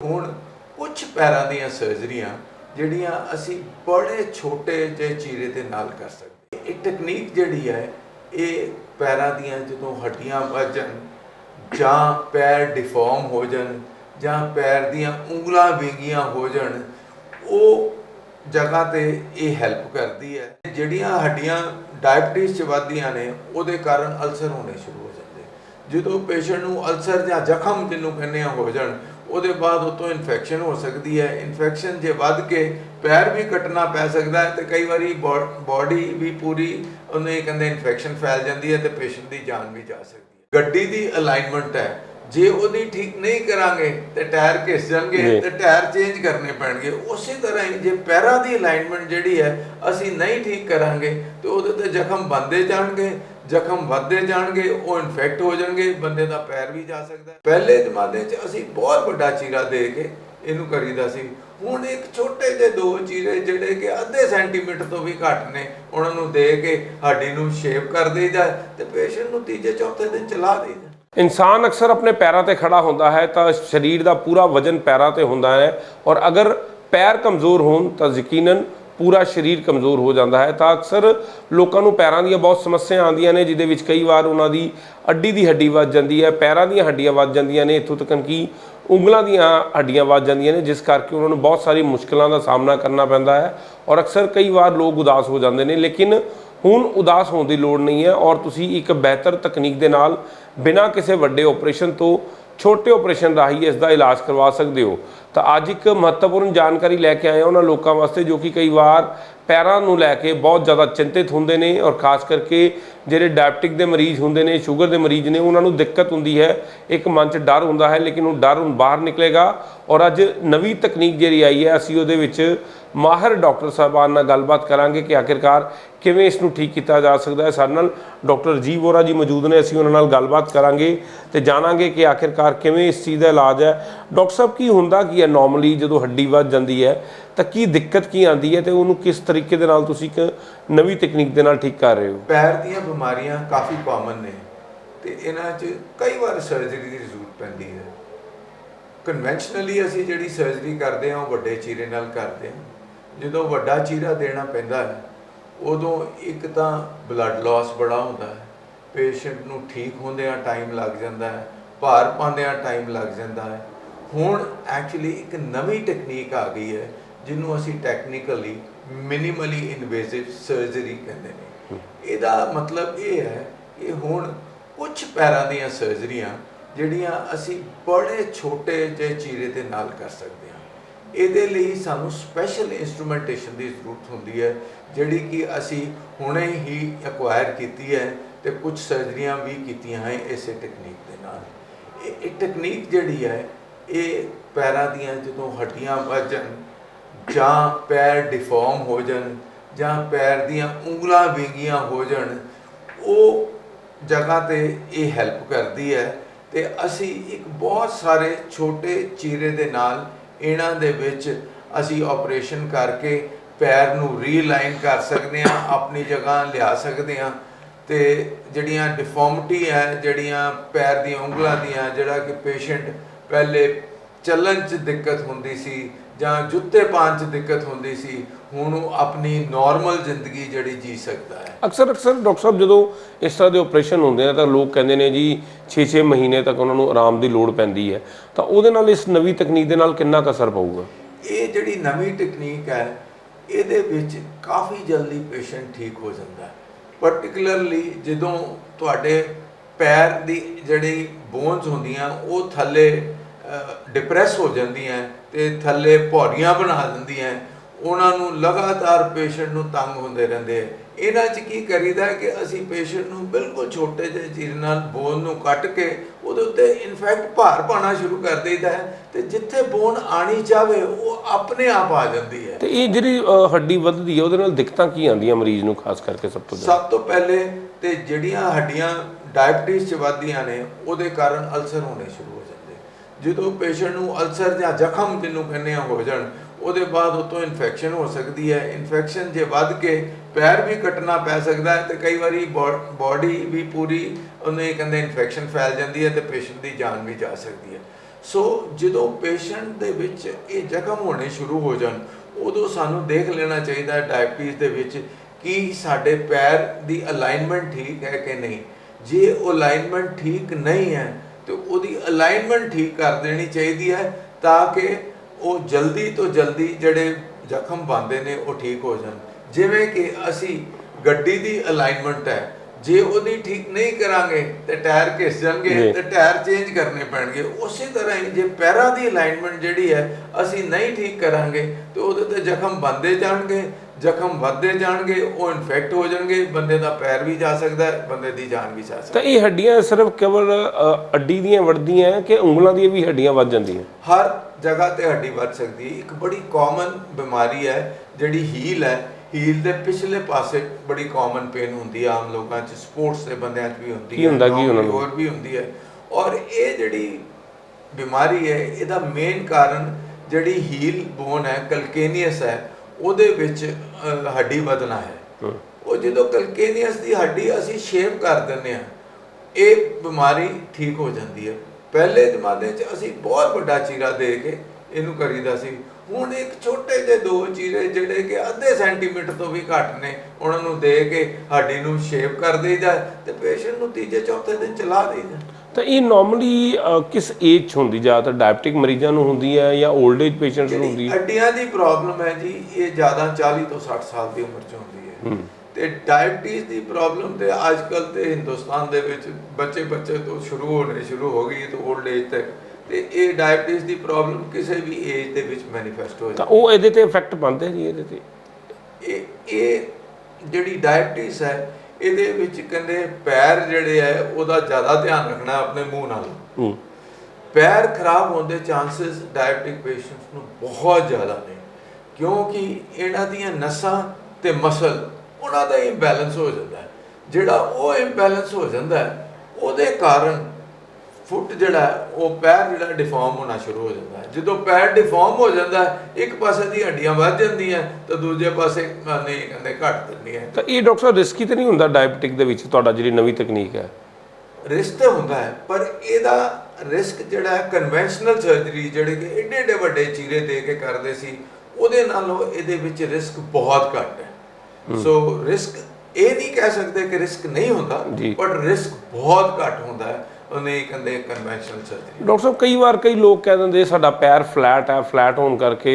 ਹੁਣ ਕੁਝ ਪੈਰਾਂ ਦੀਆਂ ਸਰਜਰੀਆਂ ਜਿਹੜੀਆਂ ਅਸੀਂ ਬੜੇ ਛੋਟੇ ਜਿਹੇ ਚੀਰੇ ਦੇ ਨਾਲ ਕਰ ਸਕਦੇ ਇਹ ਟੈਕਨੀਕ ਜਿਹੜੀ ਹੈ, ਇਹ ਪੈਰਾਂ ਦੀਆਂ ਜਦੋਂ ਹੱਡੀਆਂ ਵੱਜਣ ਜਾਂ ਪੈਰ ਡਿਫਾਰਮ ਹੋ ਜਾਣ ਜਾਂ ਪੈਰ ਦੀਆਂ ਉਂਗਲਾਂ ਵਿੰਗੀਆਂ ਹੋ ਜਾਣ, ਉਹ ਜਗ੍ਹਾ ਤੇ ਇਹ ਹੈਲਪ ਕਰਦੀ ਹੈ। ਜਿਹੜੀਆਂ ਹੱਡੀਆਂ ਡਾਇਬਟੀਜ਼ ਚ ਵੱਧਦੀਆਂ ਨੇ, ਉਹਦੇ ਕਾਰਨ ਅਲਸਰ ਹੋਣੇ ਸ਼ੁਰੂ ਹੋ ਜਾਂਦੇ। ਜਦੋਂ ਪੇਸ਼ੈਂਟ ਨੂੰ ਅਲਸਰ ਜਾਂ ਜ਼ਖਮ ਜਿਹਨੂੰ ਕਹਿੰਦੇ ਆ ਹੋ ਜਾਣ ਉਹਦੇ ਬਾਅਦ ਉਤੋਂ ਇਨਫੈਕਸ਼ਨ ਹੋ ਸਕਦੀ ਹੈ। ਇਨਫੈਕਸ਼ਨ ਜੇ ਵੱਧ ਕੇ ਪੈਰ ਵੀ ਕੱਟਣਾ ਪੈ ਸਕਦਾ ਹੈ ਤੇ ਕਈ ਵਾਰੀ ਬਾਡੀ ਵੀ ਪੂਰੀ ਉਹਨੂੰ ਇਹ ਕਹਿੰਦੇ ਇਨਫੈਕਸ਼ਨ ਫੈਲ ਜਾਂਦੀ ਹੈ ਤੇ ਪੇਸ਼ੈਂਟ ਦੀ ਜਾਨ ਵੀ ਜਾ ਸਕਦੀ ਹੈ। ਗੱਡੀ ਦੀ ਅਲਾਈਨਮੈਂਟ ਹੈ। ਜੇ ਉਹਦੀ ਠੀਕ ਨਹੀਂ ਕਰਾਂਗੇ ਤੇ ਟਾਇਰ ਘਿਸ। ਜਾਣਗੇ ਤੇ ਟਾਇਰ ਚੇਂਜ ਕਰਨੇ ਪੈਣਗੇ। ਉਸੇ ਤਰ੍ਹਾਂ ਹੀ ਜੇ ਪੈਰਾਂ ਦੀ ਅਲਾਈਨਮੈਂਟ ਜਿਹੜੀ ਹੈ ਅਸੀਂ ਨਹੀਂ ਠੀਕ ਕਰਾਂਗੇ ਤੇ ਉਹਦੇ ਤੇ ਜ਼ਖਮ ਬੰਦੇ ਜਾਣਗੇ ਜ਼ਖਮ ਵੱਧਦੇ ਜਾਣਗੇ, ਉਹ ਇਨਫੈਕਟ ਹੋ ਜਾਣਗੇ, ਬੰਦੇ ਦਾ ਪੈਰ ਵੀ ਜਾ ਸਕਦਾ ਹੈ। ਪਹਿਲੇ ਜ਼ਮਾਨੇ 'ਚ ਅਸੀਂ ਬਹੁਤ ਵੱਡਾ ਚੀਰਾ ਦੇ ਕੇ ਇਹਨੂੰ ਕਰੀਦਾ ਸੀ। ਹੁਣ ਇੱਕ ਛੋਟੇ ਜਿਹੇ ਦੋ ਚੀਰੇ ਜਿਹੜੇ ਕਿ ਅੱਧੇ ਸੈਂਟੀਮੀਟਰ ਤੋਂ ਵੀ ਘੱਟ ਨੇ, ਉਹਨਾਂ ਨੂੰ ਦੇ ਕੇ ਹੱਡੀ ਨੂੰ ਸ਼ੇਪ ਕਰ ਦੇਈਦਾ ਤੇ ਪੇਸ਼ੈਂਟ ਨੂੰ ਤੀਜੇ, ਚੌਥੇ ਦਿਨ ਚਲਾ ਦੇਈਦਾ ਇਨਸਾਨ ਅਕਸਰ ਆਪਣੇ ਪੈਰਾਂ ਤੇ ਖੜਾ ਹੁੰਦਾ ਹੈ ਤਾਂ ਸਰੀਰ ਦਾ ਪੂਰਾ ਵਜਨ ਪੈਰਾਂ ਤੇ ਹੁੰਦਾ ਹੈ। ਔਰ ਅਗਰ ਪੈਰ ਕਮਜ਼ੋਰ ਹੋਣ ਤਾਂ ਯਕੀਨਨ ਪੂਰਾ ਸਰੀਰ ਕਮਜ਼ੋਰ ਹੋ ਜਾਂਦਾ ਹੈ, ਤਾਂ ਅਕਸਰ ਲੋਕਾਂ ਨੂੰ ਪੈਰਾਂ ਦੀਆਂ ਬਹੁਤ ਸਮੱਸਿਆ ਆਉਂਦੀਆਂ ਨੇ, ਜਿਹਦੇ ਵਿੱਚ ਕਈ ਵਾਰ ਉਹਨਾਂ ਦੀ ਅੱਡੀ ਦੀ ਹੱਡੀ ਵੱਜ ਜਾਂਦੀ ਹੈ, ਪੈਰਾਂ ਦੀਆਂ ਹੱਡੀਆਂ ਵੱਜ ਜਾਂਦੀਆਂ ਨੇ, ਇੱਥੋਂ ਤੱਕ ਕਿ ਉਂਗਲਾਂ ਦੀਆਂ ਹੱਡੀਆਂ ਵੱਜ ਜਾਂਦੀਆਂ ਨੇ, ਜਿਸ ਕਰਕੇ ਉਹਨਾਂ ਨੂੰ ਬਹੁਤ ਸਾਰੀ ਮੁਸ਼ਕਲਾਂ ਦਾ ਸਾਹਮਣਾ ਕਰਨਾ ਪੈਂਦਾ ਹੈ ਔਰ ਅਕਸਰ ਕਈ ਵਾਰ ਲੋਕ ਉਦਾਸ ਹੋ ਜਾਂਦੇ ਨੇ, ਲੇਕਿਨ ਹੁਣ ਉਦਾਸ ਹੋਣ ਦੀ ਲੋੜ ਨਹੀਂ ਹੈ ਔਰ ਤੁਸੀਂ ਇੱਕ ਬਿਹਤਰ ਤਕਨੀਕ ਦੇ ਨਾਲ ਬਿਨਾਂ ਕਿਸੇ ਵੱਡੇ ਆਪਰੇਸ਼ਨ ਤੋਂ ਛੋਟੇ ਆਪਰੇਸ਼ਨ ਰਾਹੀਂ ਇਸ ਦਾ ਇਲਾਜ ਕਰਵਾ ਸਕਦੇ ਹੋ। ਤਾਂ ਅੱਜ ਇੱਕ ਮਹੱਤਵਪੂਰਨ ਜਾਣਕਾਰੀ ਲੈ ਕੇ ਆਏ ਹਾਂ ਉਹਨਾਂ ਲੋਕਾਂ ਵਾਸਤੇ, ਜੋ ਕਿ ਕਈ ਵਾਰ ਪੈਰਾਂ ਨੂੰ ਲੈ ਕੇ ਬਹੁਤ ਜ਼ਿਆਦਾ ਚਿੰਤਿਤ ਹੁੰਦੇ ਨੇ ਔਰ ਖਾਸ ਕਰਕੇ ਜਿਹੜੇ ਡਾਇਬਟਿਕ ਦੇ ਮਰੀਜ਼ ਹੁੰਦੇ ਨੇ ਸ਼ੂਗਰ ਦੇ ਮਰੀਜ਼ ਨੇ, ਉਹਨਾਂ ਨੂੰ ਦਿੱਕਤ ਹੁੰਦੀ ਹੈ। ਇੱਕ ਮਨ 'ਚ ਡਰ ਹੁੰਦਾ ਹੈ, ਲੇਕਿਨ ਉਹ ਡਰ ਹੁਣ ਬਾਹਰ ਨਿਕਲੇਗਾ। ਔਰ ਅੱਜ ਨਵੀਂ ਤਕਨੀਕ ਜਿਹੜੀ ਆਈ ਹੈ, ਅਸੀਂ ਉਹਦੇ ਵਿੱਚ ਮਾਹਰ ਡਾਕਟਰ ਸਾਹਿਬਾਨ ਨਾਲ ਗੱਲਬਾਤ ਕਰਾਂਗੇ ਕਿ ਆਖਿਰਕਾਰ ਕਿਵੇਂ ਇਸ ਨੂੰ ਠੀਕ ਕੀਤਾ ਜਾ ਸਕਦਾ ਹੈ। ਸਾਡੇ ਨਾਲ ਡਾਕਟਰ ਜੀ ਵੋਰਾ ਜੀ ਮੌਜੂਦ ਨੇ, ਅਸੀਂ ਉਹਨਾਂ ਨਾਲ ਗੱਲਬਾਤ ਕਰਾਂਗੇ ਤੇ ਜਾਣਾਂਗੇ ਕਿ ਆਖਿਰਕਾਰ ਕਿਵੇਂ ਇਸ ਚੀਜ਼ ਦਾ ਇਲਾਜ ਹੈ। ਡਾਕਟਰ ਸਾਹਿਬ, ਕੀ ਹੁੰਦਾ ਕੀ ਹੈ? ਨਾਰਮਲੀ ਜਦੋਂ ਹੱਡੀ ਵੱਧ ਜਾਂਦੀ ਹੈ, ਤਾਂ ਕੀ ਦਿੱਕਤ ਕੀ ਆਉਂਦੀ ਹੈ ਤੇ ਉਹਨੂੰ ਕਿਸ ਤਰੀਕੇ ਦੇ ਨਾਲ ਤੁਸੀਂ ਇੱਕ ਨਵੀਂ ਤਕਨੀਕ ਦੇ ਨਾਲ ਠੀਕ ਕਰ ਰਹੇ ਹੋ? ਪੈਰ ਦੀਆਂ ਬਿਮਾਰੀਆਂ ਕਾਫੀ ਕਾਮਨ ਨੇ ਤੇ ਇਹਨਾਂ 'ਚ ਕਈ ਵਾਰ ਸਰਜਰੀ ਦੀ ਜ਼ਰੂਰਤ ਪੈਂਦੀ ਹੈ। ਕਨਵੈਨਸ਼ਨਲੀ ਅਸੀਂ ਜਿਹੜੀ ਸਰਜਰੀ ਕਰਦੇ ਹਾਂ, ਉਹ ਵੱਡੇ ਚੀਰੇ ਨਾਲ ਕਰਦੇ ਹਾਂ। ਜਦੋਂ ਵੱਡਾ ਚੀਰਾ ਦੇਣਾ ਪੈਂਦਾ ਹੈ, ਉਦੋਂ ਇੱਕ ਤਾਂ ਬਲੱਡ ਲਾਸ ਬੜਾ ਹੁੰਦਾ ਹੈ। ਪੇਸ਼ੈਂਟ ਨੂੰ ਠੀਕ ਹੁੰਦਿਆਂ ਟਾਈਮ ਲੱਗ ਜਾਂਦਾ ਹੈ, ਭਾਰ ਪਾਉਂਦਿਆਂ ਟਾਈਮ ਲੱਗ ਜਾਂਦਾ ਹੈ। ਹੁਣ ਐਕਚੁਅਲੀ ਇੱਕ ਨਵੀਂ ਟੈਕਨੀਕ ਆ ਗਈ ਹੈ, ਜਿਹਨੂੰ ਅਸੀਂ ਟੈਕਨੀਕਲੀ ਮਿਨੀਮਲੀ ਇਨਵੇਸਿਵ ਸਰਜਰੀ ਕਹਿੰਦੇ ਨੇ। ਇਹਦਾ ਮਤਲਬ ਇਹ ਹੈ ਕਿ ਹੁਣ ਕੁਝ ਪੈਰਾਂ ਦੀਆਂ ਸਰਜਰੀਆਂ ਜਿਹੜੀਆਂ ਅਸੀਂ ਬੜੇ ਛੋਟੇ ਜਿਹੇ ਚੀਰੇ ਦੇ ਨਾਲ ਕਰ ਸਕਦੇ ਹਾਂ। ਇਹਦੇ ਲਈ ਸਾਨੂੰ ਸਪੈਸ਼ਲ ਇਨਸਟਰੂਮੈਂਟੇਸ਼ਨ ਦੀ ਜ਼ਰੂਰਤ ਹੁੰਦੀ ਹੈ, ਜਿਹੜੀ ਕਿ ਅਸੀਂ ਹੁਣੇ ਹੀ ਐਕਵਾਇਰ ਕੀਤੀ ਹੈ ਤੇ ਕੁਝ ਸਰਜਰੀਆਂ ਵੀ ਕੀਤੀਆਂ ਹੈ ਇਸੇ ਟੈਕਨੀਕ ਦੇ ਨਾਲ। ਇਹ ਇਹ ਟੈਕਨੀਕ ਜਿਹੜੀ ਹੈ ਇਹ ਪੈਰਾਂ ਦੀਆਂ ਜਦੋਂ ਹੱਡੀਆਂ ਵੱਜਣ ਜਾਂ ਪੈਰ ਡਿਫਾਰਮ ਹੋ ਜਾਣ, ਜਾਂ ਪੈਰ ਦੀਆਂ ਉਂਗਲਾਂ ਵਿੰਗੀਆਂ ਹੋ ਜਾਣ, ਉਹ ਜਗ੍ਹਾ ਤੇ ਇਹ ਹੈਲਪ ਕਰਦੀ ਹੈ ਤੇ ਅਸੀਂ ਇੱਕ ਬਹੁਤ ਸਾਰੇ ਛੋਟੇ ਚੀਰੇ ਦੇ ਨਾਲ ਇਹਨਾਂ ਦੇ ਵਿੱਚ ਅਸੀਂ ਆਪਰੇਸ਼ਨ ਕਰਕੇ ਪੈਰ ਨੂੰ ਰੀਲਾਈਨ ਕਰ ਸਕਦੇ ਹਾਂ, ਆਪਣੀ ਜਗ੍ਹਾ ਲਿਆ ਸਕਦੇ ਹਾਂ ਤੇ ਜਿਹੜੀਆਂ ਡਿਫਾਰਮਿਟੀ ਹੈ, ਜਿਹੜੀਆਂ ਪੈਰ ਦੀਆਂ ਉਂਗਲਾਂ ਦੀਆਂ, ਜਿਹੜਾ ਕਿ ਪੇਸ਼ੈਂਟ ਪਹਿਲੇ ਚੱਲਣ 'ਚ ਦਿੱਕਤ ਹੁੰਦੀ ਸੀ ਜਾਂ ਜੁੱਤੇ ਪਾਉਣ 'ਚ ਦਿੱਕਤ ਹੁੰਦੀ ਸੀ ਹੁਣ ਉਹ ਆਪਣੀ ਨਾਰਮਲ ਜ਼ਿੰਦਗੀ ਜਿਹੜੀ ਜੀ ਸਕਦਾ ਹੈ। ਅਕਸਰ ਅਕਸਰ ਡਾਕਟਰ ਸਾਹਿਬ ਜਦੋਂ ਇਸ ਤਰ੍ਹਾਂ ਦੇ ਆਪਰੇਸ਼ਨ ਹੁੰਦੇ ਆ ਤਾਂ ਲੋਕ ਕਹਿੰਦੇ ਨੇ ਜੀ 6-6 ਮਹੀਨੇ ਤੱਕ ਉਹਨਾਂ ਨੂੰ ਆਰਾਮ ਦੀ ਲੋੜ ਪੈਂਦੀ ਹੈ। ਤਾਂ ਉਹਦੇ ਨਾਲ ਇਸ ਨਵੀਂ ਤਕਨੀਕ ਦੇ ਨਾਲ ਕਿੰਨਾ ਕੁ ਅਸਰ ਪਊਗਾ? ਇਹ ਜਿਹੜੀ ਨਵੀਂ ਟੈਕਨੀਕ ਹੈ ਇਹਦੇ ਵਿੱਚ ਕਾਫੀ ਜਲਦੀ ਪੇਸ਼ੈਂਟ ਠੀਕ ਹੋ ਜਾਂਦਾ ਹੈ। ਪਾਰਟਿਕੂਲਰਲੀ ਜਦੋਂ ਤੁਹਾਡੇ ਪੈਰ ਦੀ ਜਿਹੜੀ ਬੋਨਸ ਹੁੰਦੀਆਂ ਉਹ ਥੱਲੇ ਡਿਪਰੈਸ ਹੋ ਜਾਂਦੀਆਂ ਤੇ ਥੱਲੇ ਭੌਰੀਆਂ ਬਣਾ ਦਿੰਦੀਆਂ ਉਹਨਾਂ ਨੂੰ ਲਗਾਤਾਰ ਪੇਸ਼ੈਂਟ ਨੂੰ ਤੰਗ ਹੁੰਦੇ ਰਹਿੰਦੇ ਇਹਨਾਂ 'ਚ ਕੀ ਕਰੀਦਾ ਕਿ ਅਸੀਂ ਪੇਸ਼ੈਂਟ ਨੂੰ ਬਿਲਕੁਲ ਛੋਟੇ ਜਿਹੇ ਚੀਜ਼ ਨਾਲ ਬੋਨ ਨੂੰ ਕੱਟ ਕੇ ਉਹਦੇ ਉੱਤੇ ਇਨਫੈਕਟ ਭਾਰ ਪਾਣਾ ਸ਼ੁਰੂ ਕਰ ਦੇਈਦਾ ਹੈ ਤੇ ਜਿੱਥੇ ਬੋਨ ਆਣੀ ਚਾਵੇ ਉਹ ਆਪਣੇ ਆਪ ਆ ਜਾਂਦੀ ਹੈ। ਤੇ ਇਹ ਜਿਹੜੀ ਹੱਡੀ ਵੱਧਦੀ ਹੈ ਉਹਦੇ ਨਾਲ ਦਿੱਕਤਾਂ ਕੀ ਆਉਂਦੀਆਂ ਮਰੀਜ਼ ਨੂੰ ਖਾਸ ਕਰਕੇ ਸਭ ਤੋਂ ਸਭ ਤੋਂ ਪਹਿਲੇ ਤੇ ਜਿਹੜੀਆਂ ਹੱਡੀਆਂ ਡਾਇਬਟੀਜ਼ ਚ ਵੱਧਦੀਆਂ ਨੇ ਉਹਦੇ ਕਾਰਨ ਅਲਸਰ ਹੋਣੇ ਸ਼ੁਰੂ ਜਦੋਂ ਪੇਸ਼ੈਂਟ ਨੂੰ ਅਲਸਰ ਜਾਂ ਜ਼ਖਮ ਜਿਹਨੂੰ ਕਹਿੰਦੇ ਆ ਹੋ ਜਾਣ, ਉਹਦੇ ਬਾਅਦ ਉਤੋਂ ਇਨਫੈਕਸ਼ਨ ਹੋ ਸਕਦੀ ਹੈ। ਇਨਫੈਕਸ਼ਨ ਜੇ ਵੱਧ ਕੇ ਪੈਰ ਵੀ ਕੱਟਣਾ ਪੈ ਸਕਦਾ ਹੈ ਤੇ ਕਈ ਵਾਰੀ ਬਾਡੀ ਵੀ ਪੂਰੀ ਉਹਨੂੰ ਇਹ ਕਹਿੰਦੇ ਇਨਫੈਕਸ਼ਨ ਫੈਲ ਜਾਂਦੀ ਹੈ ਤੇ ਪੇਸ਼ੈਂਟ ਦੀ ਜਾਨ ਵੀ ਜਾ ਸਕਦੀ ਹੈ। ਸੋ ਜਦੋਂ ਪੇਸ਼ੈਂਟ ਦੇ ਵਿੱਚ ਇਹ ਜ਼ਖਮ ਹੋਣੇ ਸ਼ੁਰੂ ਹੋ ਜਾਣ, ਉਦੋਂ ਸਾਨੂੰ ਦੇਖ ਲੈਣਾ ਚਾਹੀਦਾ ਹੈ ਡਾਇਬੀਟੀਜ਼ ਦੇ ਵਿੱਚ ਕਿ ਸਾਡੇ ਪੈਰ ਦੀ ਅਲਾਈਨਮੈਂਟ ਠੀਕ ਹੈ ਕਿ ਨਹੀਂ। ਜੇ ਉਹ ਅਲਾਈਨਮੈਂਟ ਠੀਕ ਨਹੀਂ ਹੈ ਤੇ ਉਹਦੀ ਅਲਾਈਨਮੈਂਟ ਠੀਕ ਕਰ ਦੇਣੀ ਚਾਹੀਦੀ ਹੈ ਤਾਂ ਕਿ ਉਹ ਜਲਦੀ ਤੋਂ ਜਲਦੀ ਜਿਹੜੇ ਜ਼ਖਮ ਬੰਦੇ ਨੇ ਉਹ ਠੀਕ ਹੋ ਜਾਣ। ਜਿਵੇਂ ਕਿ ਅਸੀਂ ਗੱਡੀ ਦੀ ਅਲਾਈਨਮੈਂਟ ਹੈ। ਜੇ ਉਹਦੀ ਠੀਕ ਨਹੀਂ ਕਰਾਂਗੇ ਤੇ ਟਾਇਰ ਘਿਸ। ਜਾਣਗੇ ਤੇ ਟਾਇਰ ਚੇਂਜ ਕਰਨੇ ਪੈਣਗੇ। ਉਸੇ ਤਰ੍ਹਾਂ ਹੀ ਜੇ ਪੈਰਾਂ ਦੀ ਅਲਾਈਨਮੈਂਟ ਜਿਹੜੀ ਹੈ ਅਸੀਂ ਨਹੀਂ ਠੀਕ ਕਰਾਂਗੇ ਤੇ ਉਹਦੇ ਤੇ ਜ਼ਖਮ ਬੰਦੇ ਜਾਣਗੇ। ਜ਼ਖਮ ਵੱਧਦੇ ਜਾਣਗੇ ਉਹ ਇਨਫੈਕਟ ਹੋ ਜਾਣਗੇ ਬੰਦੇ ਦਾ ਪੈਰ ਵੀ ਜਾ ਸਕਦਾ ਹੈ ਬੰਦੇ ਦੀ ਜਾਨ ਵੀ ਜਾ ਸਕਦੀ ਤਾਂ ਇਹ ਹੱਡੀਆਂ ਸਿਰਫ ਕੇਵਲ ਅ, ਅੱਡੀ ਦੀਆਂ ਵੜਦੀਆਂ ਹੈ ਕਿ ਉਂਗਲਾਂ ਦੀਆਂ ਵੀ ਹੱਡੀਆਂ ਵੱਧ ਜਾਂਦੀਆਂ? ਹਰ ਜਗ੍ਹਾ ਤੇ ਹੱਡੀ ਵੱਧ ਸਕਦੀ ਹੈ। ਇੱਕ ਬੜੀ ਕਾਮਨ ਬਿਮਾਰੀ ਹੈ ਜਿਹੜੀ ਹੀਲ ਹੈ ਹੀਲ ਦੇ ਪਿਛਲੇ ਪਾਸੇ ਬੜੀ ਕਾਮਨ ਪੇਨ ਹੁੰਦੀ ਹੈ। ਆਮ ਲੋਕਾਂ 'ਚ ਸਪੋਰਟਸ ਦੇ ਬੰਦਿਆਂ 'ਚ ਵੀ ਹੁੰਦੀ ਕੀ ਹੁੰਦਾ, ਕੀ ਉਹਨਾਂ normally ਨੂੰ? ਹੋਰ ਵੀ ਹੁੰਦੀ ਹੈ। ਔਰ ਇਹ ਜਿਹੜੀ ਬਿਮਾਰੀ ਹੈ ਇਹਦਾ ਮੇਨ ਕਾਰਨ ਜਿਹੜੀ ਹੀਲ ਬੋਨ ਹੈ ਕਲਕੇਨੀਅਸ ਹੈ ਉਹਦੇ ਵਿੱਚ ਹੱਡੀ ਵਧਣਾ ਹੈ। ਉਹ ਜਦੋਂ ਕਲਕੇਨੀਅਸ ਦੀ ਹੱਡੀ ਅਸੀਂ ਸ਼ੇਪ ਕਰ ਦਿੰਦੇ ਆ ਇਹ ਬਿਮਾਰੀ ਠੀਕ ਹੋ ਜਾਂਦੀ ਹੈ। ਪਹਿਲੇ ਜ਼ਮਾਨੇ 'ਚ ਅਸੀਂ ਬਹੁਤ ਵੱਡਾ ਚੀਰਾ ਦੇ ਕੇ ਇਹਨੂੰ ਕਰੀਦਾ ਸੀ। ਹੁਣ ਇੱਕ ਛੋਟੇ ਜਿਹੇ ਦੋ ਚੀਰੇ ਜਿਹੜੇ ਕਿ ਅੱਧੇ ਸੈਂਟੀਮੀਟਰ ਤੋਂ ਵੀ ਘੱਟ ਨੇ ਉਹਨਾਂ ਨੂੰ ਦੇ ਕੇ ਹੱਡੀ ਨੂੰ ਸ਼ੇਪ ਕਰ ਦੇਈਦਾ ਤੇ ਪੇਸ਼ੈਂਟ ਨੂੰ ਤੀਜੇ ਚੌਥੇ ਦਿਨ ਚਲਾ ਦੇਈਦਾ ਤਾਂ ਇਹ ਨਾਰਮਲੀ ਕਿਸ ਏਜ 'ਚ ਹੁੰਦੀ? ਜ਼ਿਆਦਾਤਰ ਡਾਇਬਟਿਕ ਮਰੀਜ਼ਾਂ ਨੂੰ ਹੁੰਦੀ ਹੈ ਜਾਂ 올ਡ ਏਜ ਪੇਸ਼ੈਂਟਸ ਨੂੰ ਹੁੰਦੀ ਹੈ? ਹੱਡੀਆਂ ਦੀ ਪ੍ਰੋਬਲਮ ਹੈ ਜੀ ਇਹ ਜ਼ਿਆਦਾ 40 ਤੋਂ 60 ਸਾਲ ਦੀ ਉਮਰ 'ਚ ਹੁੰਦੀ ਹੈ। ਤੇ ਡਾਇਬੀਟੀਜ਼ ਦੀ ਪ੍ਰੋਬਲਮ ਤੇ ਅੱਜ ਕੱਲ ਤੇ ਹਿੰਦੁਸਤਾਨ ਦੇ ਵਿੱਚ ਬੱਚੇ ਬੱਚੇ ਤੋਂ ਸ਼ੁਰੂ ਹੋਣੇ ਸ਼ੁਰੂ ਹੋ ਗਈ ਹੈ ਤੇ 올ਡ ਏਜ ਤੱਕ। ਤੇ ਇਹ ਡਾਇਬੀਟੀਜ਼ ਦੀ ਪ੍ਰੋਬਲਮ ਕਿਸੇ ਵੀ ਏਜ ਦੇ ਵਿੱਚ ਮੈਨੀਫੈਸਟ ਹੋ ਤਾਂ ਜਾਂਦੀ ਉਹ ਇਹਦੇ ਤੇ ਇਫੈਕਟ ਪਾਉਂਦੇ ਜੀ ਇਹਦੇ ਤੇ? ਇਹ ਇਹ ਜਿਹੜੀ ਡਾਇਬੀਟੀਜ਼ ਹੈ ਇਹਦੇ ਵਿੱਚ ਕਹਿੰਦੇ ਪੈਰ ਜਿਹੜੇ ਹੈ ਉਹਦਾ ਜ਼ਿਆਦਾ ਧਿਆਨ ਰੱਖਣਾ ਆਪਣੇ ਮੂੰਹ ਨਾਲ। ਹੂੰ। ਪੈਰ ਖਰਾਬ ਹੋਣ ਦੇ ਚਾਂਸਸ ਡਾਇਬੀਟਿਕ ਪੇਸ਼ੈਂਟਸ ਨੂੰ ਬਹੁਤ ਜ਼ਿਆਦਾ ਨੇ। ਕਿਉਂਕਿ ਇਹਨਾਂ ਦੀਆਂ ਨਸਾਂ ਤੇ ਮਸਲ ਉਹਨਾਂ ਦਾ ਇੰਬੈਲੈਂਸ ਹੋ ਜਾਂਦਾ ਹੈ। ਜਿਹੜਾ ਉਹ ਇੰਬੈਲੈਂਸ ਹੋ ਜਾਂਦਾ ਹੈ ਉਹਦੇ ਕਾਰਨ ਫੁੱਟ ਜਿਹੜਾ ਉਹ ਪੈਰ ਜਿਹੜਾ ਡਿਫਾਰਮ ਹੋਣਾ ਸ਼ੁਰੂ ਹੋ ਜਾਂਦਾ ਹੈ। ਜਦੋਂ ਪੈਰ ਡਿਫਾਰਮ ਹੋ ਜਾਂਦਾ ਹੈ ਇੱਕ ਪਾਸੇ ਦੀ ਹੱਡੀਆਂ ਵੱਧ ਜਾਂਦੀਆਂ ਤਾਂ ਦੂਜੇ ਪਾਸੇ ਨਹੀਂ ਕਹਿੰਦੇ ਘਟ ਜਾਂਦੀਆਂ ਤਾਂ ਇਹ ਡਾਕਟਰ ਸਾਹਿਬ ਰਿਸਕੀ ਤੇ ਨਹੀਂ ਹੁੰਦਾ ਡਾਇਬਟਿਕ ਦੇ ਵਿੱਚ ਤੁਹਾਡਾ ਜਿਹੜੀ ਨਵੀਂ ਤਕਨੀਕ ਹੈ? ਰਿਸਕ ਤਾਂ ਹੁੰਦਾ ਹੈ ਪਰ ਇਹਦਾ ਰਿਸਕ ਜਿਹੜਾ ਹੈ ਕਨਵੈਨਸ਼ਨਲ ਸਰਜਰੀ ਜਿਹੜੇ ਕਿ ਏਡੇ ਏਡੇ ਵੱਡੇ ਚੀਰੇ ਦੇ ਕੇ ਕਰਦੇ ਸੀ ਉਹਦੇ ਨਾਲੋਂ ਇਹਦੇ ਵਿੱਚ ਰਿਸਕ ਬਹੁਤ ਘੱਟ ਹੈ। ਸੋ ਰਿਸਕ ਇਹ ਨਹੀਂ ਕਹਿ ਸਕਦੇ ਕਿ ਰਿਸਕ ਨਹੀਂ ਹੁੰਦਾ। ਪਰ ਰਿਸਕ ਬਹੁਤ ਘੱਟ ਹੁੰਦਾ ਹੈ। ਉਹਨੇ ਕਹਿੰਦੇ ਕਨਵੈਨਸ਼ਨਲ ਸਰਜਰੀ ਡਾਕਟਰ ਸਾਹਿਬ ਕਈ ਵਾਰ ਕਈ ਲੋਕ ਕਹਿ ਦਿੰਦੇ ਸਾਡਾ ਪੈਰ ਫਲੈਟ ਹੈ ਫਲੈਟ ਹੋਣ ਕਰਕੇ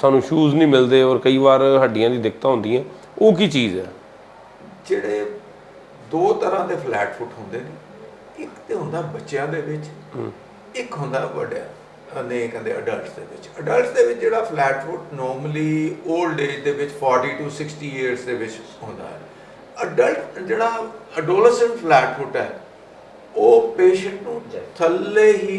ਸਾਨੂੰ ਸ਼ੂਜ਼ ਨਹੀਂ ਮਿਲਦੇ ਔਰ ਕਈ ਵਾਰ ਹੱਡੀਆਂ ਦੀ ਦਿੱਕਤਾਂ ਹੁੰਦੀਆਂ। ਉਹ ਕੀ ਚੀਜ਼ ਹੈ? ਜਿਹੜੇ ਦੋ ਤਰ੍ਹਾਂ ਦੇ ਫਲੈਟ ਫੁੱਟ ਹੁੰਦੇ ਨੇ ਇੱਕ ਤੇ ਹੁੰਦਾ ਬੱਚਿਆਂ ਦੇ ਵਿੱਚ ਇੱਕ ਹੁੰਦਾ ਵੱਡਿਆਂ ਨੇ ਕਹਿੰਦੇ ਅਡਲਟਸ ਦੇ ਵਿੱਚ। ਅਡਲਟਸ ਦੇ ਵਿੱਚ ਜਿਹੜਾ flat foot normally old age ਦੇ ਵਿੱਚ 40 ਟੂ 60 ਇਅਰਸ ਦੇ ਵਿੱਚ ਹੁੰਦਾ ਹੈ। ਅਡਲਟ ਜਿਹੜਾ ਅਡੋਲੈਸੈਂਟ ਫਲੈਟ ਫੁੱਟ ਹੈ ਉਹ ਪੇਸ਼ੈਂਟ ਨੂੰ ਥੱਲੇ ਹੀ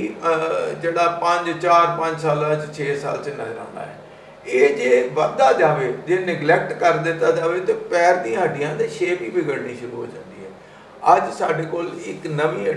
ਜਿਹੜਾ 5 4 5 ਸਾਲਾਂ ਚ 6 ਸਾਲ ਚ ਨਜ਼ਰ ਆਉਂਦਾ ਹੈ। ਇਹ ਜੇ ਵੱਧਦਾ ਜਾਵੇ ਜੇ ਨੈਗਲੈਕਟ ਕਰ ਦਿੱਤਾ ਜਾਵੇ ਤੇ ਪੈਰ ਦੀਆਂ ਹੱਡੀਆਂ ਦੇ ਸ਼ੇਪ ਹੀ ਵਿਗੜਨੀ ਸ਼ੁਰੂ ਹੋ ਜਾਂਦੀ ਹੈ। ਅੱਜ ਸਾਡੇ ਕੋਲ ਇੱਕ ਨਵੀਂ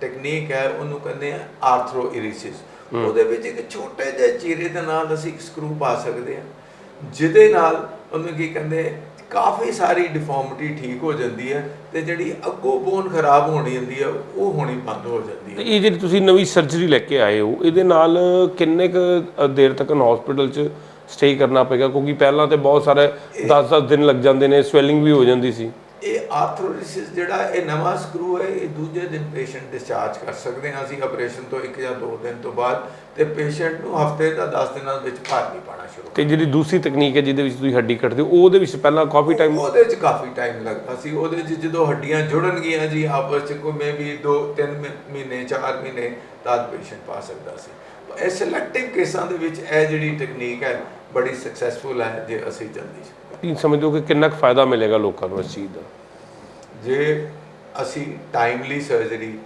ਟੈਕਨੀਕ ਹੈ ਉਹਨੂੰ ਕਹਿੰਦੇ ਆ ਆਰਥਰੋਇਰਿਸਿਸ ਉਹਦੇ ਵਿੱਚ ਇੱਕ ਛੋਟੇ ਜਿਹੇ ਚੀਰੇ ਦੇ ਨਾਲ ਅਸੀਂ ਇੱਕ ਸਕਰੂ ਪਾ ਸਕਦੇ ਹਾਂ ਜਿਹਦੇ ਨਾਲ ਉਹਨੂੰ ਕੀ ਕਹਿੰਦੇ ਕਾਫੀ ਸਾਰੀ ਡਿਫਾਰਮਿਟੀ ਠੀਕ ਹੋ ਜਾਂਦੀ ਹੈ ਤੇ ਜਿਹੜੀ ਅੱਗੋਂ ਬੋਨ ਖਰਾਬ ਹੋਣੀ ਹੁੰਦੀ ਹੈ ਉਹ ਹੋਣੀ ਬੰਦ ਹੋ ਜਾਂਦੀ ਹੈ ਇਹ ਜਿਹੜੀ ਤੁਸੀਂ ਨਵੀਂ ਸਰਜਰੀ ਲੈ ਕੇ ਆਏ ਹੋ ਇਹਦੇ ਨਾਲ ਕਿੰਨੇ ਕੁ ਦੇਰ ਤੱਕ ਹਸਪੀਟਲ 'ਚ ਸਟੇ ਕਰਨਾ ਪਏਗਾ? ਕਿਉਂਕਿ ਪਹਿਲਾਂ ਤੇ ਬਹੁਤ ਸਾਰੇ 10-10 ਦਿਨ ਲੱਗ ਜਾਂਦੇ ਨੇ ਸਵੈਲਿੰਗ ਵੀ ਹੋ ਜਾਂਦੀ ਸੀ। ਇਹ ਆਰਥਰੋਲਿਸਿਸ ਜਿਹੜਾ ਇਹ ਨਵਾਂ ਸਕਰੂ ਹੈ ਇਹ ਦੂਜੇ ਦਿਨ ਪੇਸ਼ੈਂਟ ਡਿਸਚਾਰਜ ਕਰ ਸਕਦੇ ਹਾਂ ਅਸੀਂ ਆਪਰੇਸ਼ਨ ਤੋਂ ਇੱਕ ਜਾਂ ਦੋ ਦਿਨ ਤੋਂ ਬਾਅਦ ਤੇ ਪੇਸ਼ੈਂਟ ਨੂੰ ਹਫ਼ਤੇ ਦਾ 10 ਦਿਨਾਂ ਵਿੱਚ ਭਾਰ ਨਹੀਂ ਪਾਣਾ ਸ਼ੁਰੂ ਤੇ ਜਿਹੜੀ ਦੂਸਰੀ ਤਕਨੀਕ ਹੈ ਜਿਹਦੇ ਵਿੱਚ ਤੁਸੀਂ ਹੱਡੀ ਕੱਟਦੇ ਹੋ ਉਹਦੇ ਵਿੱਚ ਪਹਿਲਾਂ ਕਾਫੀ ਟਾਈਮ ਉਹਦੇ 'ਚ ਕਾਫੀ ਟਾਈਮ ਲੱਗਦਾ ਸੀ ਉਹਦੇ 'ਚ ਜਦੋਂ ਹੱਡੀਆਂ ਜੁੜਨਗੀਆਂ ਜੀ ਆਪਸ 'ਚ ਕੋਈ ਮੇ ਵੀ 2 3 ਮਹੀਨੇ 4 ਮਹੀਨੇ ਤਦ ਪੇਸ਼ੈਂਟ ਪਾ ਸਕਦਾ ਸੀ। ਇਹ ਸਿਲੈਕਟਿਵ ਕੇਸਾਂ ਦੇ ਵਿੱਚ ਇਹ ਜਿਹੜੀ ਟੈਕਨੀਕ ਹੈ ਬੜੀ ਸਕਸੈਸਫੁਲ ਹੈ ਜੇ ਅਸੀਂ ਜਲਦੀ ਕੀ ਸਮਝਦੇ ਹੋ ਕਿ ਕਿੰਨਾ ਕੁ ਫਾਇਦਾ ਮਿਲੇਗਾ ਲੋਕਾਂ ਨੂੰ ਇਸ ਚੀਜ਼ ਦਾ? ਜੇ ਅਸੀਂ ਟਾਈਮਲੀ ਸਰਜਰੀ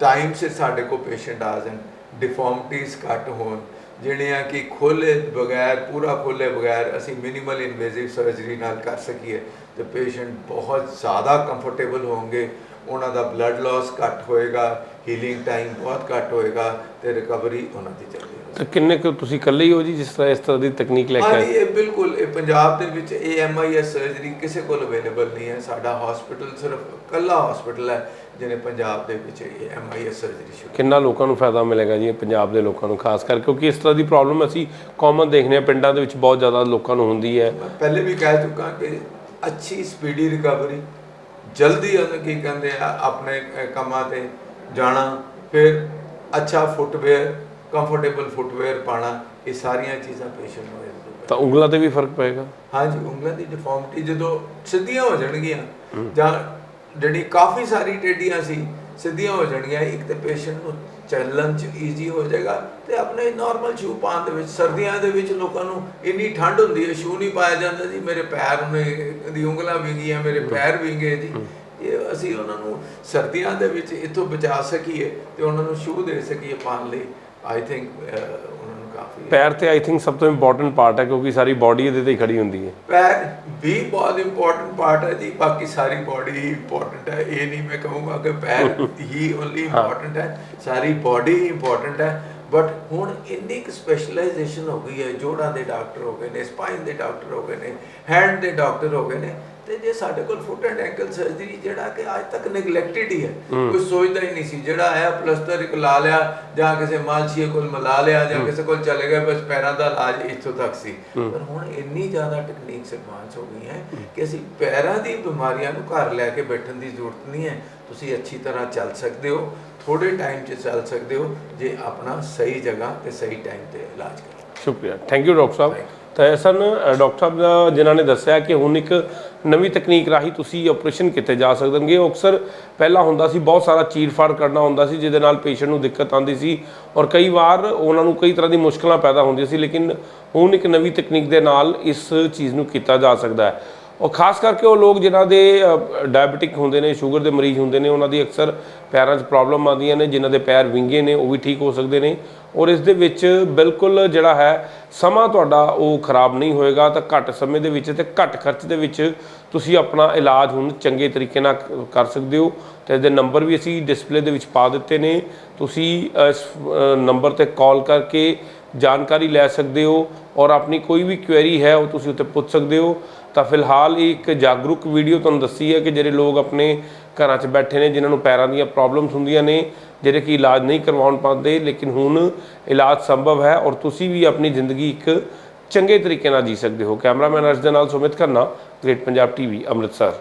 ਟਾਈਮ ਸਿਰ ਸਾਡੇ ਕੋਲ ਪੇਸ਼ੈਂਟ ਆ ਜਾਣ ਡਿਫਾਰਮਿਟੀਜ਼ ਘੱਟ ਹੋਣ ਜਿਹੜੀਆਂ ਕਿ ਖੋਲੇ ਬਗੈਰ, ਪੂਰਾ ਖੋਲੇ ਬਗੈਰ ਅਸੀਂ ਮਿਨੀਮਲ ਇਨਵੇਸਿਵ ਸਰਜਰੀ ਨਾਲ ਕਰ ਸਕੀਏ, ਤੇ ਪੇਸ਼ੈਂਟ ਬਹੁਤ ਜ਼ਿਆਦਾ ਕੰਫਰਟੇਬਲ ਹੋਣਗੇ, ਉਹਨਾਂ ਦਾ ਬਲੱਡ ਲਾਸ ਘੱਟ ਹੋਏਗਾ ਹੀਲਿੰਗ ਟਾਈਮ ਬਹੁਤ ਘੱਟ ਹੋਏਗਾ, ਤੇ ਰਿਕਵਰੀ ਉਹਨਾਂ ਦੀ ਚੱਲੇਗੀ। ਤਾਂ ਕਿੰਨੇ ਕੁ ਤੁਸੀਂ ਇਕੱਲੇ ਹੀ ਹੋ ਜੀ ਜਿਸ ਤਰ੍ਹਾਂ ਇਸ ਤਰ੍ਹਾਂ ਦੀ ਤਕਨੀਕ ਲੈ ਕੇ ਹਾਂਜੀ ਆਏ? ਇਹ ਬਿਲਕੁਲ ਇਹ ਪੰਜਾਬ ਦੇ ਵਿੱਚ ਇਹ ਐਮਆਈਐਸ ਸਰਜਰੀ ਕਿਸੇ ਕੋਲ ਅਵੇਲੇਬਲ ਨਹੀਂ ਹੈ। ਸਾਡਾ ਹਸਪੀਟਲ ਸਿਰਫ ਕੱਲਾ ਹਸਪੀਟਲ ਹੈ ਜਿਹਨੇ ਪੰਜਾਬ ਦੇ ਵਿੱਚ ਇਹ ਐਮਆਈਐਸ ਸਰਜਰੀ ਸ਼ੁਰੂ ਕਿੰਨਾ ਲੋਕਾਂ ਨੂੰ ਫਾਇਦਾ ਮਿਲੇਗਾ ਜੀ ਇਹ ਪੰਜਾਬ ਦੇ ਲੋਕਾਂ ਨੂੰ ਖਾਸ ਕਰਕੇ ਕਿਉਂਕਿ ਇਸ ਤਰ੍ਹਾਂ ਦੀ ਪ੍ਰੋਬਲਮ ਅਸੀਂ ਕਾਮਨ ਦੇਖਦੇ ਹਾਂ ਪਿੰਡਾਂ ਦੇ ਵਿੱਚ ਬਹੁਤ ਜ਼ਿਆਦਾ ਲੋਕਾਂ ਨੂੰ ਹੁੰਦੀ ਹੈ। ਮੈਂ ਪਹਿਲੇ ਵੀ ਕਹਿ ਚੁੱਕਾ ਕਿ ਅੱਛੀ ਸਪੀਡੀ ਰਿਕਵਰੀ ਜਲਦੀ ਉਹਨੂੰ ਕੀ ਕਹਿੰਦੇ ਆ ਆਪਣੇ ਅਹ, ਕੰਮਾਂ ਤੇ ਜਾਣਾ ਫਿਰ ਅੱਛਾ ਫੁੱਟਵੇਅਰ ਕੰਫਰਟੇਬਲ ਫੁੱਟਵੇਅਰ ਪਾਣਾ ਇਹ ਸਾਰੀਆਂ ਚੀਜ਼ਾਂ ਪੇਸ਼ੈਂਟ ਨੂੰ ਮਿਲਦੀਆਂ ਤਾਂ ਉਂਗਲਾਂ ਤੇ ਵੀ ਫ਼ਰਕ ਪਏਗਾ? ਹਾਂਜੀ ਉਂਗਲਾਂ ਦੀ ਡਿਫਾਰਮਿਟੀ ਜਦੋਂ ਸਿੱਧੀਆਂ ਹੋ ਜਾਣਗੀਆਂ ਜਾਂ ਜਿਹੜੀ ਕਾਫੀ ਸਾਰੀ ਟੇਡੀਆਂ ਸੀ ਸਿੱਧੀਆਂ ਹੋ ਜਾਣਗੀਆਂ ਇੱਕ ਤੇ ਪੇਸ਼ੈਂਟ ਨੂੰ ਚੱਲਣ ਚ ਈਜ਼ੀ ਹੋ ਜਾਏਗਾ ਤੇ ਆਪਣੇ ਨਾਰਮਲ ਸ਼ੂ ਪਾਉਣ ਦੇ ਵਿੱਚ ਸਰਦੀਆਂ ਦੇ ਵਿੱਚ ਲੋਕਾਂ ਨੂੰ ਇੰਨੀ ਠੰਡ ਹੁੰਦੀ ਹੈ ਸ਼ੂ ਨਹੀਂ ਪਾਇਆ ਜਾਂਦਾ ਜੀ ਮੇਰੇ ਪੈਰ ਨੇ ਦੀ ਉਂਗਲਾਂ ਵਿੰਗੀਆਂ ਮੇਰੇ ਪੈਰ ਵਿੰਗੇ ਜੀ। ਇਹ ਅਸੀਂ ਉਹਨਾਂ ਨੂੰ ਸਰਦੀਆਂ ਦੇ ਵਿੱਚ ਇੱਥੋਂ ਬਚਾ ਸਕੀਏ ਤੇ ਉਹਨਾਂ ਨੂੰ ਸ਼ੂ ਦੇ ਸਕੀਏ ਪਾਉਣ ਲਈ। ਆਈ ਥਿੰਕ ਉਹਨਾਂ ਨੂੰ ਕਾਫੀ ਪੈਰ ਤੇ ਆਈ ਥਿੰਕ ਸਭ ਤੋਂ ਇੰਪੋਰਟੈਂਟ ਪਾਰਟ ਹੈ ਕਿਉਂਕਿ ਸਾਰੀ ਬਾਡੀ ਇਹਦੇ ਤੇ ਹੀ ਖੜੀ ਹੁੰਦੀ ਹੈ ਪੈਰ ਵੀ ਬਹੁਤ ਇੰਪੋਰਟੈਂਟ ਪਾਰਟ ਹੈ ਜੀ ਬਾਕੀ ਸਾਰੀ ਬਾਡੀ ਇੰਪੋਰਟੈਂਟ ਹੈ ਇਹ ਨਹੀਂ ਮੈਂ ਕਹੂੰਗਾ ਕਿ ਪੈਰ ਹੀ ਓਨਲੀ ਇੰਪੋਰਟੈਂਟ ਹੈ ਸਾਰੀ ਬਾਡੀ ਇੰਪੋਰਟੈਂਟ ਹੈ ਬਟ ਹੁਣ ਇੰਨੀ ਕੁ ਸਪੈਸ਼ਲਾਈਜੇਸ਼ਨ ਹੋ ਗਈ ਹੈ ਜੋੜਾਂ ਦੇ ਡਾਕਟਰ ਹੋ ਗਏ ਨੇ ਸਪਾਈਨ ਦੇ ਡਾਕਟਰ ਹੋ ਗਏ ਨੇ ਹੈਂਡ ਦੇ ਡਾਕਟਰ ਹੋ ਗਏ ਨੇ ਤੇ ਜੇ ਸਾਡੇ ਕੋਲ ਫੁੱਟ ਐਂਡ ਐਂਕਲ ਸਰਜਰੀ ਜਿਹੜਾ ਕਿ ਅੱਜ ਤੱਕ ਨੈਗਲੈਕਟਡ ਹੀ ਹੈ ਕੋਈ ਸੋਚਦਾ ਹੀ ਨਹੀਂ ਸੀ। ਜਿਹੜਾ ਆਇਆ ਪਲਸਟਰ ਇੱਕ ਲਾ ਲਿਆ ਜਾਂ ਕਿਸੇ ਮਾਲਸ਼ੀਏ ਕੋਲ ਮਿਲਾ ਲਿਆ ਜਾਂ ਕਿਸੇ ਕੋਲ ਚਲੇ ਗਏ ਬਸ ਪੈਰਾਂ ਦਾ ਇਲਾਜ ਇੱਥੋਂ ਤੱਕ ਸੀ। ਪਰ ਹੁਣ ਇੰਨੀ ਜ਼ਿਆਦਾ ਟੈਕਨੀਕਸ ਐਡਵਾਂਸ ਹੋ ਗਈ ਹੈ ਕਿ ਅਸੀਂ ਪੈਰਾਂ ਦੀ ਬਿਮਾਰੀਆਂ ਨੂੰ ਘਰ ਲੈ ਕੇ ਬੈਠਣ ਦੀ ਜ਼ਰੂਰਤ ਨਹੀਂ ਹੈ। ਤੁਸੀਂ ਅੱਛੀ ਤਰ੍ਹਾਂ ਚੱਲ ਸਕਦੇ ਹੋ ਥੋੜੇ ਟਾਈਮ 'ਚ ਚੱਲ ਸਕਦੇ ਹੋ ਜੇ ਆਪਣਾ ਸਹੀ ਜਗ੍ਹਾ ਤੇ ਸਹੀ ਟਾਈਮ ਤੇ ਇਲਾਜ ਕਰੋ। ਸ਼ੁਕਰੀਆ। ਥੈਂਕ ਯੂ ਡਾਕਟਰ ਸਾਹਿਬ। ਤਾਂ ਸਨ ਡਾਕਟਰ ਸਾਹਿਬ ਜਿਨ੍ਹਾਂ ਨੇ ਦੱਸਿਆ ਕਿ ਹੁਣ ਇੱਕ ਨਵੀਂ ਤਕਨੀਕ ਰਾਹੀਂ ਤੁਸੀਂ ਆਪਰੇਸ਼ਨ ਕੀਤੇ ਜਾ ਸਕਣਗੇ। ਉਹ ਅਕਸਰ ਪਹਿਲਾਂ ਹੁੰਦਾ ਸੀ, ਬਹੁਤ ਸਾਰਾ ਚੀਰ-ਫਾੜ ਕਰਨਾ ਹੁੰਦਾ ਸੀ, ਜਿਹਦੇ ਨਾਲ ਪੇਸ਼ੈਂਟ ਨੂੰ ਦਿੱਕਤ ਆਉਂਦੀ ਸੀ ਔਰ ਕਈ ਵਾਰ ਉਹਨਾਂ ਨੂੰ ਕਈ ਤਰ੍ਹਾਂ ਦੀ ਮੁਸ਼ਕਲਾਂ ਪੈਦਾ ਹੁੰਦੀਆਂ ਸੀ, ਲੇਕਿਨ ਹੁਣ ਇੱਕ ਨਵੀਂ ਤਕਨੀਕ ਦੇ ਨਾਲ ਇਸ ਚੀਜ਼ ਨੂੰ ਕੀਤਾ ਜਾ ਸਕਦਾ ਹੈ। ਔਰ ਖਾਸ ਕਰਕੇ ਉਹ ਲੋਕ ਜਿਨ੍ਹਾਂ ਦੇ ਡਾਇਬੀਟਿਕ ਹੁੰਦੇ ਨੇ ਸ਼ੂਗਰ ਦੇ ਮਰੀਜ਼ ਹੁੰਦੇ ਨੇ, ਉਹਨਾਂ ਦੀ ਅਕਸਰ ਪੈਰਾਂ 'ਚ ਪ੍ਰੋਬਲਮ ਆਉਂਦੀਆਂ ਨੇ, ਜਿਨ੍ਹਾਂ ਦੇ ਪੈਰ ਵਿੰਗੇ ਨੇ, ਉਹ ਵੀ ਠੀਕ ਹੋ ਸਕਦੇ ਨੇ। ਔਰ ਇਸ ਦੇ ਵਿੱਚ ਬਿਲਕੁਲ ਜਿਹੜਾ ਹੈ, ਸਮਾਂ ਤੁਹਾਡਾ ਉਹ ਖਰਾਬ ਨਹੀਂ ਹੋਏਗਾ, ਤਾਂ ਘੱਟ ਸਮੇਂ ਦੇ ਵਿੱਚ ਤੇ ਘੱਟ ਖਰਚ ਦੇ ਵਿੱਚ ਤੁਸੀਂ ਆਪਣਾ ਇਲਾਜ ਹੁਣ ਚੰਗੇ ਤਰੀਕੇ ਨਾਲ ਕਰ ਸਕਦੇ ਹੋ। ਤੇ ਇਹਦੇ ਨੰਬਰ ਵੀ ਅਸੀਂ ਡਿਸਪਲੇ ਦੇ ਵਿੱਚ ਪਾ ਦਿੱਤੇ ਨੇ। ਤੁਸੀਂ ਇਸ ਨੰਬਰ ਤੇ ਕਾਲ ਕਰਕੇ ਜਾਣਕਾਰੀ ਲੈ ਸਕਦੇ ਹੋ ਔਰ ਆਪਣੀ ਕੋਈ ਵੀ ਕੁਐਰੀ ਹੈ ਉਹ ਤੁਸੀਂ ਉੱਤੇ ਪੁੱਛ ਸਕਦੇ ਹੋ। ਤਾਂ ਫਿਲਹਾਲ ਇਹ ਇੱਕ ਜਾਗਰੂਕ ਵੀਡੀਓ ਤੁਹਾਨੂੰ ਦੱਸੀ ਹੈ ਕਿ ਜਿਹੜੇ ਲੋਕ ਆਪਣੇ ਘਰਾਂ 'ਚ ਬੈਠੇ ਨੇ, ਜਿਨ੍ਹਾਂ ਨੂੰ ਪੈਰਾਂ ਦੀਆਂ ਪ੍ਰੋਬਲਮਸ ਹੁੰਦੀਆਂ ਨੇ, ਜਿਹੜੇ ਕਿ ਇਲਾਜ ਨਹੀਂ ਕਰਵਾਉਣ ਪਾਉਂਦੇ, ਲੇਕਿਨ ਹੁਣ ਇਲਾਜ ਸੰਭਵ ਹੈ ਔਰ ਤੁਸੀਂ ਵੀ ਆਪਣੀ ਜ਼ਿੰਦਗੀ ਇੱਕ ਚੰਗੇ ਤਰੀਕੇ ਨਾਲ ਜੀ ਸਕਦੇ ਹੋ। ਕੈਮਰਾਮੈਨ ਅਰਸ਼ ਦੇ ਨਾਲ ਸੁਮਿਤ ਖੰਨਾ ਗ੍ਰੇਟ ਪੰਜਾਬ ਟੀਵੀ ਅੰਮ੍ਰਿਤਸਰ।